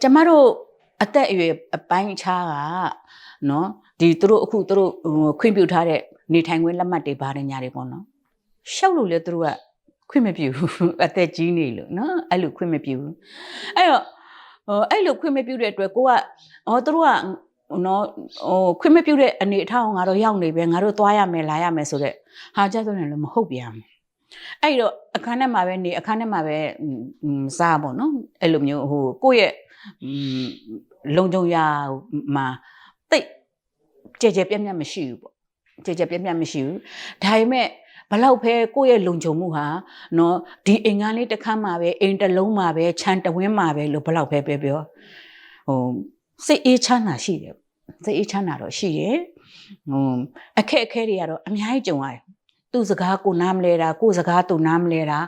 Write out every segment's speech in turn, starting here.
ကျမတို့အသက်အရွယ်အပိုင်းခြားကနော်ဒီသူတို့အခုသူတို့ခွင့်ပြုထားတဲ့နေထိုင်ခွင့်လက်မှတ်တွေဗားညာတွေပေါ့နော်ရှောက်လို့လေသူတို့ကခွင့်မပြုဘူးအသက်ကြီးနေလို့နော်အဲ့လိုခွင့်မပြုဘူးအဲ့တော့ဟိုအဲ့လိုခွင့်မပြုတဲ့အတွက်ကိုကဟောသူတို့ကနော်ဟိုခွင့်မပြုတဲ့အနေအထားကိုငါတို့ရောက်နေပဲငါတို့သွားရမယ်လာရမယ်ဆိုတော့ဟာကြဆိုနေလို့မဟုတ်ပြန်ဘူးအဲ့တော့အခန်းထဲမှာပဲနေအခန်းထဲမှာပဲစားပေါ့နော်အဲ့လိုမျိုးဟိုကိုယ့်ရဲ့ လုံကြုံရမှာတိတ်ကြဲကြဲပြတ်ပြတ်မရှိဘူးပေါ့ကြဲကြဲပြတ်ပြတ်မရှိဘူးဒါပေမဲ့ဘလောက်ပဲကိုယ့်ရဲ့လုံခြုံမှုဟာနော်ဒီအိမ်ကလေးတစ်ခါမှပဲအိမ်တစ်လုံးမှပဲခြံတဝင်းမှပဲလို့ဘလောက်ပဲပြောပြောဟိုစိတ်အေးချမ်းသာရှိတယ်စိတ်အေးချမ်းသာတော့ရှိတယ်ဟိုအခက်အခဲတွေကတော့အများကြီးကြုံရတယ် သူ့စကားကိုနားမလဲတာကိုယ်စကားသူနားမလဲတာ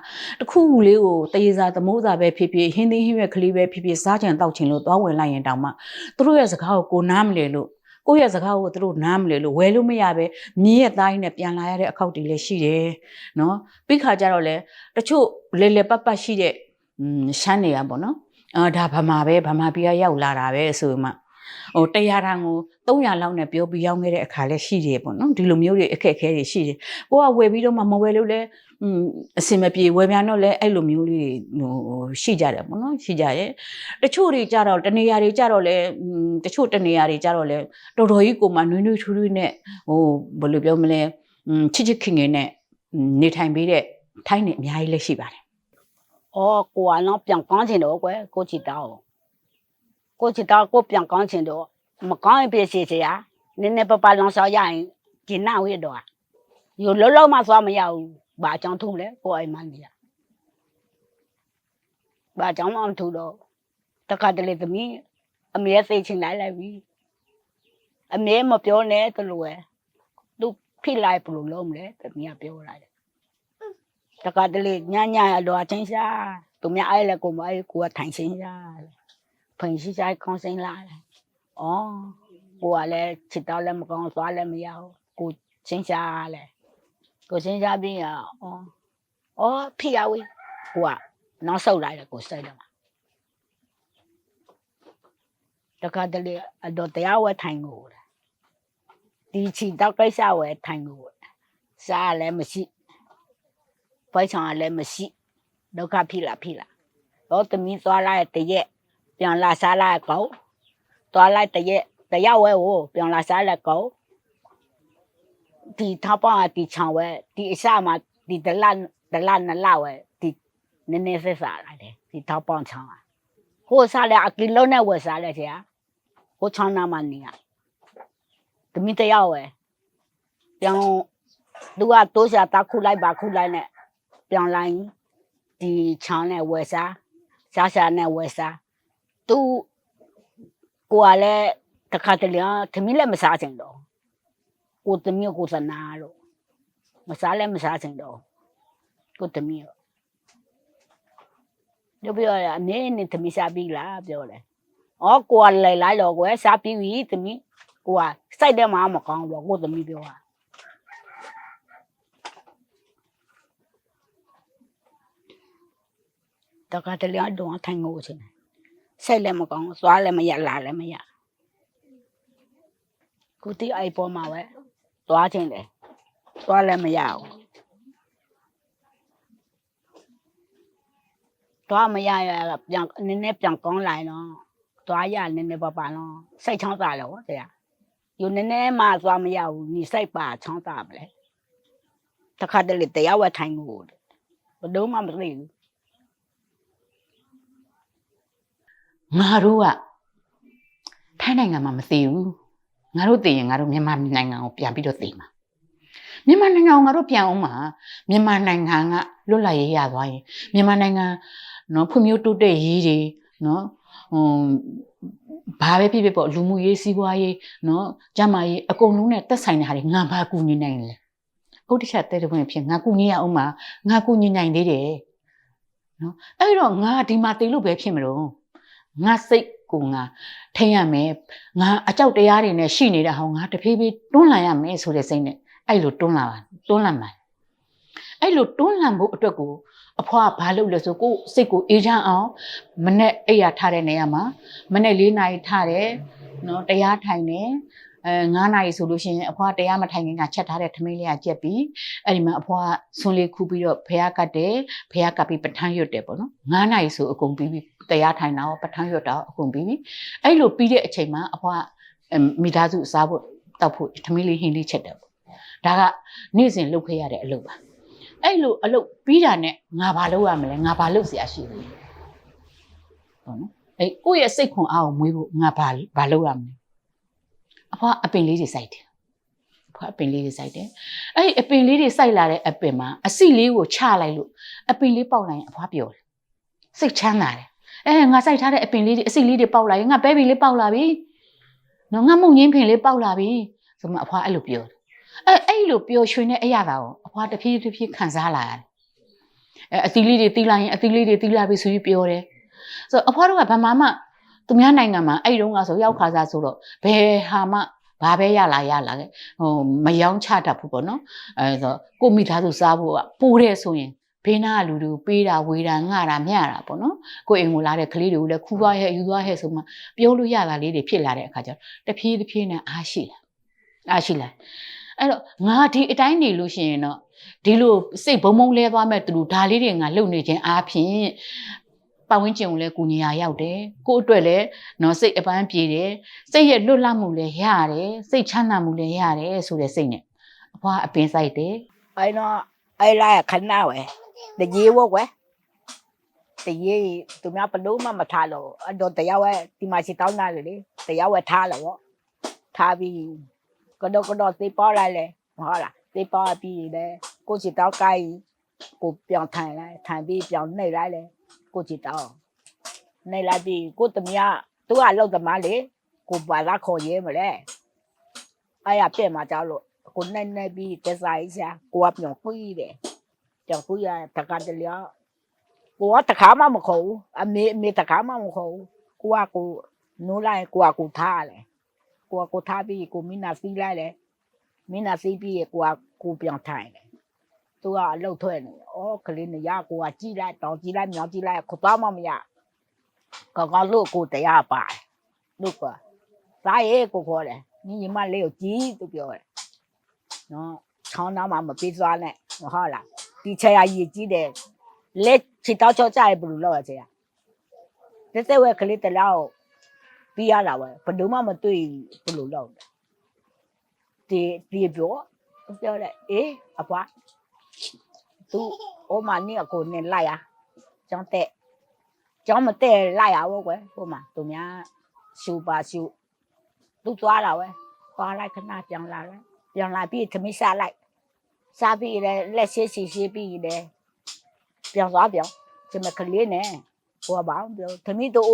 တခုခုလေးကိုတရေစာသမုဒ္စာပဲဖြစ်ဖြစ်ဟင်းသီးဟင်းရွက်ကလေးပဲဖြစ်ဖြစ်စားကြံတောက်ချင်လို့သွားဝင်လိုက်ရင်တောင်မှသူတို့ရဲ့စကားကိုကိုနားမလဲလို့ကိုယ့်ရဲ့စကားကိုသူတို့နားမလဲလို့ဝယ်လို့မရပဲမြင်းရဲ့သားရင်းနဲ့ပြန်လာရတဲ့အခောက်တွေလည်းရှိတယ်နော်ပြီးခါကျတော့လေတချို့လေလေပတ်ပတ်ရှိတဲ့อืมရှမ်းတွေကပေါ့နော်အာဒါဗမာပဲဗမာပြည်ကရောက်လာတာပဲဆိုမှ ဟို100တန်ကို300လောက်နဲ့ပြောပြီးရောင်းခဲ့တဲ့အခါလည်းရှိတယ်ပေါ့နော်ဒီလိုမျိုးတွေအခက်အခဲတွေရှိတယ်ကိုကဝယ်ပြီးတော့မှမဝယ်လို့လည်းอืมအစင်မပြေဝယ်ပြန်တော့လည်းအဲ့လိုမျိုးလေးတွေဟိုရှိကြတယ်ပေါ့နော်ရှိကြရဲ့တချို့တွေကြတော့တနေရာတွေကြတော့လည်းတချို့တနေရာတွေကြတော့လည်းတော်တော်ကြီးကိုမှနွေးနွေးထူးထူးနဲ့ဟိုဘယ်လိုပြောမလဲချစ်ချစ်ခင်ခင်နဲ့နေထိုင်ပေးတဲ့ထိုင်းနေအများကြီးလည်းရှိပါတယ်။အော်ကိုကနော်ပြန်ကောင်းချင်တော့ကွယ်ကိုချစ်တောင်း ကိုချစ်တော့ကိုပြန်ကောင်းချင်တော့မကောင်းရင်ပြည့်စည်စရာနည်းနည်းပပလောင်ဆောင်ရရင်ကျင်နာဝေတော့ယူလောလောမှသွားမရဘူးဘာကြောင့်ထုံးလဲကိုအိမ်မနေရဘာကြောင့်မထုံးတော့တခါတလေသမီးအမေစိတ်ချင်လိုက်လိုက်ပြီအမေမပြောနဲ့သူလိုပဲသူဖြစ်လိုက်ဘလို့လုံးမလဲသမီးကပြောလိုက်တယ်တခါတလေညညအလွာချင်းရှာသူများအဲ့လေကိုမအဲ့ကိုကထိုင်ချင်းရှာ ဖိန်ရှိချိုင်းကောင်းစင်းလာတယ်။အော်ကိုကလည်းချစ်တော့လည်းမကောင်းသွားလည်းမရဘူး။ကိုချင်းရှာလေကိုချင်းရှာပြီးရအော်အော်ဖိရဝေးကိုကနောက်ဆုတ်လိုက်တယ်ကိုစိတ်တယ်မှာတကတလေအတော့တရားဝဲထိုင်ကိုတယ်ဒီချီတော့ကိစ္စဝဲထိုင်ကိုစားလည်းမရှိပွဲချောင်ကလည်းမရှိဒုက္ခဖြစ်လာဖြစ်လာတော့သမီးသွားလိုက်တရက် ပြန်လာစားလိုက်ကောသွားလိုက်တရက်တရက်ဝဲကိုပြန်လာစားလိုက်ကောဒီထပ်ပါဒီချောင်းဝဲဒီအစမှာဒီဒလဒလနလဝဲဒီနည်းနည်းဆက်စားရတယ်ဒီထပ်ပေါင်းချောင်းဟိုစားလဲအကီလုံးနဲ့ဝယ်စားလဲဆရာဟိုချောင်းနာမနေရတမိတရက်ဝဲပြန်သူကတိုးစရာတခုလိုက်ပါခုလိုက်နဲ့ပြန်လိုက်ဒီချောင်းနဲ့ဝယ်စားရှားရှားနဲ့ဝယ်စား သူကိုကလည်းတခါတလေသမီးလည်းမစားချင်တော့ကိုသမီးကိုစနာလို့မစားလည်းမစားချင်တော့ကိုသမီးရောပြောပြရအနေနဲ့သမီးစားပြီလားပြောတယ်ဩကိုကလည်းလိုက်တော့ကွယ်စားပြီသမီးကိုကစိုက်တယ်မှာမကောင်းတော့ကိုသမီးပြောတာတကတလေအတော့ထိုင်ငိုချင်တယ် ဆက်လည်းမကောင်းသွားလည်းမရလာလည်းမရကိုတီအိုက်ပေါ်မှာပဲသွားချင်တယ်သွားလည်းမရဘူးသွားမရရပြန်နည်းနည်းပြန်ကောင်းလာတော့သွားရနည်းနည်းပါပါတော့စိတ်ချောင်းသာလို့ဟောတရားယူနည်းနည်းမှသွားမရဘူးညီစိတ်ပါချောင်းသာမလဲတခါတလေတရားဝတ်ထိုင်ငိုတယ်ဘယ်တော့မှမသိဘူး ငါတို့ကထိုင်းနိုင်ငံမှာမသိဘူးငါတို့သိရင်ငါတို့မြန်မာနိုင်ငံကိုပြန်ပြီးတော့သိမှာမြန်မာနိုင်ငံကိုငါတို့ပြန်အောင်မှာမြန်မာနိုင်ငံကလွတ်လပ်ရေးရသွားရင်မြန်မာနိုင်ငံနော်ဖွံ့ဖြိုးတိုးတက်ရေးတွေနော်ဟိုဘာပဲဖြစ်ဖြစ်ပေါ့လူမှုရေးစီးပွားရေးနော်ကျန်းမာရေးအကုန်လုံးနဲ့သက်ဆိုင်တဲ့ဟာတွေငါဘာကူညီနိုင်လဲဟုတ်တစ်ချက်တဲ့တဲ့ဝင်ဖြစ်ငါကူညီရအောင်မှာငါကူညီနိုင်သေးတယ်နော်အဲ့တော့ငါဒီမှာတည်လို့ပဲဖြစ်မလို့ ငါစိတ်ကိုငါထိန်ရမယ်ငါအကြောက်တရားတွေနဲ့ရှိနေတဲ့ဟောင်းငါတဖြည်းဖြည်းတွန်းလှန်ရမယ်ဆိုတဲ့စိတ်နဲ့အဲ့လိုတွန်းလာပါတွန်းလှန်ပါအဲ့လိုတွန်းလှန်ဖို့အတွက်ကိုအဖွားကဘာလုပ်လဲဆိုကိုယ်စိတ်ကိုအေးချမ်းအောင်မနဲ့အိယာထားတဲ့နေရာမှာမနဲ့၄နာရီထားတယ်နော်တရားထိုင်တယ် အဲ9နာရီဆိုလို့ရှိရင်အဖွားတရားမထိုင်ခင်ကချက်ထားတဲ့ထမင်းလေးကကြက်ပြီးအဲ့ဒီမှာအဖွားကဆွန်လေးခူးပြီးတော့ဖះကတ်တယ်ဖះကပ်ပြီးပထမ်းရွတ်တယ်ပေါ့နော်9နာရီဆိုအကုန်ပြီးပြီတရားထိုင်တာရောပထမ်းရွတ်တာရောအကုန်ပြီးပြီအဲ့လိုပြီးတဲ့အချိန်မှာအဖွားကအဲမိသားစုစားဖို့တောက်ဖို့ထမင်းလေးဟင်းလေးချက်တယ်ပေါ့ဒါကနေ့စဉ်လုပ်ခဲ့ရတဲ့အလုပ်ပါ အဲ့လိုအလုပ်ပြီးတာနဲ့ငါဘာလုပ်ရမလဲငါဘာလုပ်เสียရှိလဲဟုတ်နော်အဲ့ကိုယ့်ရဲ့စိတ်ခွန်အားကိုမွေးဖို့ငါဘာဘာလုပ်ရမလဲ အဖွားအပင်လေးတွေစိုက်တယ်အဖွားအပင်လေးတွေစိုက်တယ်အဲ့ဒီအပင်လေးတွေစိုက်လာတဲ့အပင်မှာအစီလေးကိုချလိုက်လို့အပင်လေးပေါက်လိုက်ရင်အဖွားပျော်တယ်စိတ်ချမ်းသာတယ်အဲငါစိုက်ထားတဲ့အပင်လေးတွေအစီလေးတွေပေါက်လာရင်ငါပဲပင်လေးပေါက်လာပြီနော်ငါမုံငင်းပင်လေးပေါက်လာပြီဆိုမှအဖွားအဲ့လိုပြောတယ်အဲ့အဲ့လိုပျော်ရွှင်တဲ့အရာတာကိုအဖွားတစ်ဖြည်းဖြည်းဖြည်းခံစားလာရတယ်။အဲအသီးလေးတွေတီးလိုက်ရင်အသီးလေးတွေတီးလာပြီဆိုပြီးပြောတယ်။ဆိုတော့အဖွားတို့ကဗမာမှ သူများနိုင်ငံမှာအဲ့ဒီတုန်းကဆိုရောက်ခါစားဆိုတော့ဘယ်ဟာမှဘာပဲရလာရလာခဲ့ဟိုမယောင်းချတတ်ဘူးပေါ့နော်အဲဆိုတော့ကိုမိသားစုစားဖို့ကပိုးတဲ့ဆိုရင်ဘေးနာကလူတွေကိုပေးတာဝေတာငှတာမျှတာပေါ့နော်ကိုအိမ်ကိုလာတဲ့ကလေးတွေကိုလည်းခူးသွားဟဲ့ယူသွားဟဲ့ဆိုမှပြောလို့ရတာလေးတွေဖြစ်လာတဲ့အခါကျတော့တဖြည်းတဖြည်းနဲ့အားရှိလာအားရှိလာအဲ့တော့ငါဒီအတိုင်းနေလို့ရှိရင်တော့ဒီလိုစိတ်ဘုံဘုံလဲသွားမဲ့သူတို့ဒါလေးတွေငါလုံနေခြင်းအားဖြင့် ပတ်ဝန်းကျင်ကိုလည်းကူညီရရောက်တယ်ကိုယ့်အတွက်လည်းနော်စိတ်အပန်းပြေတယ်စိတ်ရဲ့လွတ်လပ်မှုလည်းရတယ်စိတ်ချမ်းသာမှုလည်းရတယ်ဆိုတဲ့စိတ်နဲ့အဖွားအပင်ဆိုင်တယ်အဲ့တော့အဲ့လာခဏဝဲတကြီးဝဝဲတကြီးသူများဘလို့မှမထားလို့အဲ့တော့တရားဝဲဒီမှာစီတောင်းတာလေတရားဝဲထားလို့ဗောထားပြီးကတော့ကတော့သိပေါ်လာလေဟုတ်လားသိပေါ်ပြီးလေကိုစီတောင်းကိုင်းကိုပြောင်းထိုင်လိုက်ထိုင်ပြီးပြောင်းနေလိုက်လေ ကိုစီတောင်းနေလိုက်ပြီးကိုတမယသူကလောက်သမားလေကိုပါလာခေါ်ရဲမလဲအဲ့ရပြဲမှာကြောက်လို့ကိုနဲ့နဲ့ပြီးကစားရရှာကိုကပြောင်းကွေးတယ်ပြောင်းကွေးရတကတလျောကိုကတခါမှမခေါ်ဘူးအမေအမေတခါမှမခေါ်ဘူးကိုကကိုနိုးလိုက်ကိုကကိုထားတယ်ကိုကကိုထားပြီးကိုမင်းနာစီးလိုက်တယ်မင်းနာစီးပြီးကိုကကိုပြောင်းထိုင်တယ် သူကအလုတ်ထွက်နေဩကလေးနေရကိုကကြည်လိုက်တောင်းကြည်လိုက်မြောင်းကြည်လိုက်ကိုတော့မှမရကောကောလို့ကိုတရားပါတယ်လို့ကစားရဲကိုခေါ်တယ်ညီညီမလေးကိုကြည်သူပြောတယ်နော်ချောင်းသားမှာမပေးသွားနဲ့မဟုတ်လားဒီချရာရည်ကြီးတယ်လက်ချစ်တော့ချောကြရဘယ်လိုလုပ်ရချင်တက်တက်ဝဲကလေးတလောက်ပြီးရလာဝဲဘယ်သူမှမတွေ့ဘယ်လိုလုပ်လဲဒီဒီပြောပြောတယ်အေးအပွား သူအိုမနီအကိုနဲ့လိုက်ရကျောင်းတက်ကျောင်းမတက်လိုက်ရဘူးကွယ်ဟိုမှာသူများရှူပါရှူသူသွားလာဝဲသွားလိုက်ခဏပြောင်းလာလိုက်ပြောင်းလာပြီးသမီးစားလိုက်စားပြီးလည်းလက်ရှိရှိရှိပြီးလည်းပြောင်းသွားပြောင်းဒီမကလေးနဲ့ဟိုကဘာပြောသမီးတို့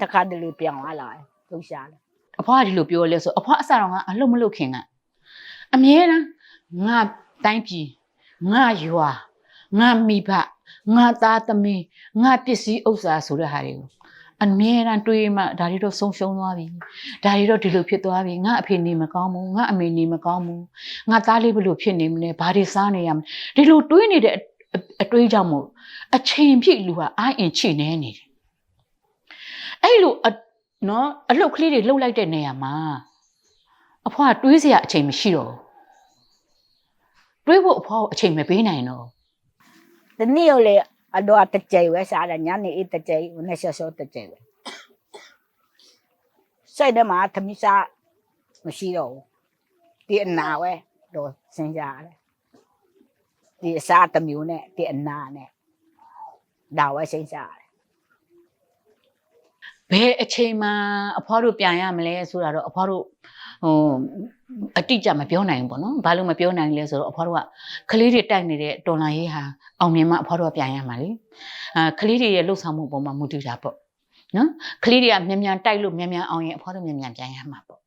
ကတခါတလေပြောင်းလာလာလှူရှာတယ်အဖွားကဒီလိုပြောလဲဆိုအဖွားအစတော့ကအလုပ်မလုပ်ခင်ကအမြဲတမ်းငါတိုင်းပြည် ငါရွာငါမိဘငါသားသမီးငါပစ္စည်းဥစ္စာဆိုတဲ့ဟာတွေကိုအမြဲတမ်းတွေးမှဒါတွေတော့ဆုံးရှုံးသွားပြီဒါတွေတော့ဒီလိုဖြစ်သွားပြီငါအဖေနေမကောင်းဘူးငါအမေနေမကောင်းဘူးငါသားလေးဘယ်လိုဖြစ်နေမလဲဘာတွေစားနေရမလဲဒီလိုတွေးနေတဲ့အအတွေးကြောင့်မို့အချိန်ပြည့်လူဟာအာအင်ချိနေနေတယ်အဲ့လိုအနော်အလုတ်ကလေးတွေလှုပ်လိုက်တဲ့နေရာမှာအဖွားကတွေးစရာအချိန်မရှိတော့ဘူး တွေးဖို့အဖွားကိုအချိန်မပေးနိုင်တော့ဘူးဒီနေ့ကိုလေအတော့တကြိမ်ပဲစားတယ်ညနေအေးတကြိမ်နဲ့ဆော့ဆော့တကြိမ်ပဲစိတ်ထဲမှာသမီးစားမရှိတော့ဘူးဒီအနာပဲတော့စဉ်းစားရတယ်ဒီအစားတစ်မျိုးနဲ့ဒီအနာနဲ့ဒါပဲစဉ်းစားရတယ်ဘယ်အချိန်မှအဖွားတို့ပြန်ရမလဲဆိုတာတော့အဖွားတို့ဟို အတိအကျမပြောနိုင်ဘူးပေါ့နော်ဘာလို့မပြောနိုင်လဲဆိုတော့အဖွားတို့ကကလေးတွေတိုက်နေတဲ့တော်လာရေးဟာအောင်မြင်မှအဖွားတို့ကပြန်ရမှာလေအာကလေးတွေရဲ့လှုပ်ဆောင်မှုပုံမှာမူတည်တာပေါ့နော်ကလေးတွေကမြန်မြန်တိုက်လို့မြန်မြန်အောင်ရင်အဖွားတို့မြန်မြန်ပြန်ရမှာပေါ့